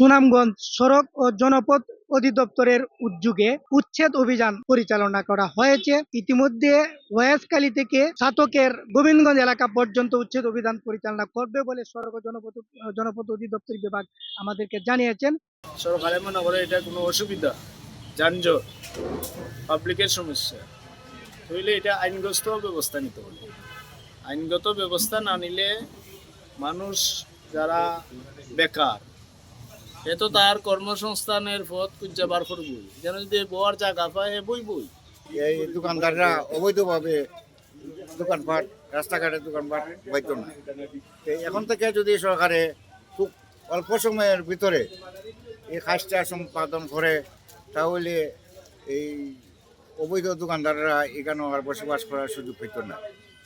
সুনামগঞ্জ সড়ক ও জনপথ অধিদপ্তরের উদ্যোগে উচ্ছেদ অভিযান পরিচালনা করা হয়েছে। ইতিমধ্যে ওয়াসকালী থেকে সাতকের গোবিন্দগঞ্জ এলাকা পর্যন্ত উচ্ছেদ অভিযান পরিচালনা করবে বলে সড়ক ও জনপথ জনপথ অধিদপ্তর বিভাগ আমাদেরকে জানিয়েছেন। সরকারে মনে এটা কোনো অসুবিধা, যানজট পাবলিকের সমস্যা। হইলে এটা আইনগত ব্যবস্থা নিতে হবে। আইনগত ব্যবস্থা না নিলে মানুষ যারা বেকার এ তো তার কর্মসংস্থানের পথ খুঁজাবার করবই। যেন যদি বউয়ার জায়গা পায় বই বই এই দোকানদাররা অবৈধভাবে দোকানপাট, রাস্তাঘাটে দোকানপাট হইতো না। এখন থেকে যদি সরকারে খুব অল্প সময়ের ভিতরে এই কাজটা সম্পাদন করে, তাহলে এই অবৈধ দোকানদাররা এখানে আর বসবাস করার সুযোগ পেত না।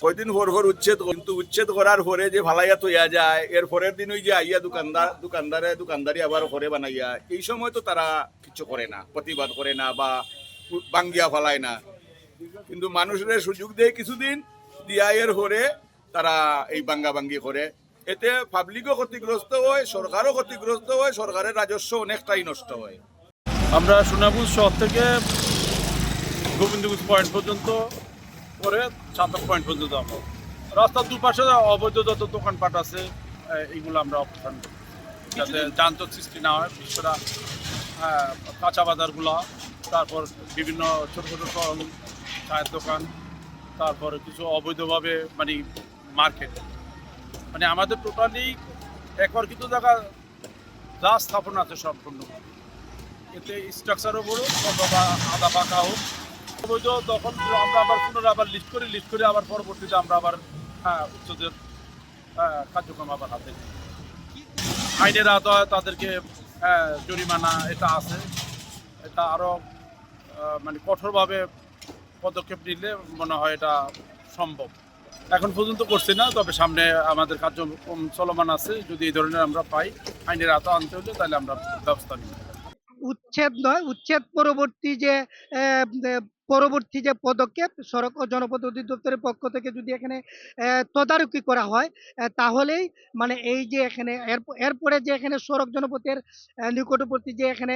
কয়দিন পর পর উচ্ছেদ কিন্তু উচ্ছেদ করার পরে যে ভালাইয়া তৈয়া যায়, এর পরের দিন ওই যে আইয়া দোকানদার, দোকানদারে, দোকানদারি আবার করে বানাইয়া, এই সময় তো তারা কিছু করে না, প্রতিবাদ করে না বা বাঙ্গিয়া ফালায় না। কিন্তু মানুষের সুযোগ দেয় কিছুদিন দিয়া পরে তারা এই বাঙ্গা বাঙ্গি করে। এতে পাবলিকও ক্ষতিগ্রস্ত হয়, সরকারও ক্ষতিগ্রস্ত হয়, সরকারের রাজস্ব অনেকটাই নষ্ট হয়। আমরা সোনাপুর শহর থেকে গোবিন্দগঞ্জ পয়েন্ট পর্যন্ত করে চাতক পয়েন্ট পর্যন্ত আমরা রাস্তার দুপাশে অবৈধ যত দোকানপাট আছে এইগুলো আমরা অপসারণ করি। যাতে যানজট সৃষ্টি না হয় বিশেষরা কাঁচা বাজারগুলো তারপর বিভিন্ন ছোটো ছোটো চায়ের দোকান তারপর কিছু অবৈধভাবে মানে মার্কেট। মানে আমাদের টোটালি একর কিন্তু জায়গা যা স্থাপন আছে সম্পূর্ণ। এতে স্ট্রাকচারও বড় অথবা আদা পাকা হোক অবৈধ তখন আমরা আবার পুনরায় আবার লিস্ট করি লিস্ট করে আবার পরবর্তীতে আমরা আবার হ্যাঁ উচ্চদের হ্যাঁ, কার্যক্রম আবার হাতে নিই। আইনের আওতায় তাদেরকে হ্যাঁ, জরিমানা এটা আছে। এটা আরও মানে কঠোরভাবে পদক্ষেপ নিলে মনে হয় এটা সম্ভব। এখন পর্যন্ত করছি না তবে সামনে আমাদের কার্যক্রম চলমান আছে। যদি এই ধরনের আমরা পাই আইনের আওতা আনতে হলে তাহলে আমরা ব্যবস্থা নিব। উচ্ছেদ নয়, উচ্ছেদ পরবর্তী যে পরবর্তী যে পদক্ষেপ সড়ক ও জনপথ অধিদপ্তরের পক্ষ থেকে যদি এখানে তদারকি করা হয় তাহলেই মানে এই যে এখানে এরপ- এরপরে যে এখানে সড়ক জনপথের নিকটবর্তী যে এখানে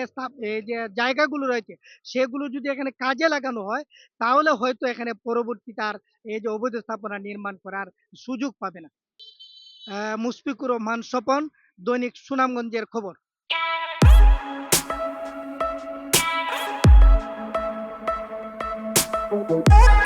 এই যে জায়গাগুলো রয়েছে, সেগুলো যদি এখানে কাজে লাগানো হয়, তাহলে হয়তো এখানে পরবর্তী তার এই যে অবৈধ স্থাপনা নির্মাণ করার সুযোগ পাবে না। মুশফিকুর রহমান স্বপন, দৈনিক সুনামগঞ্জের খবর। Oh, oh.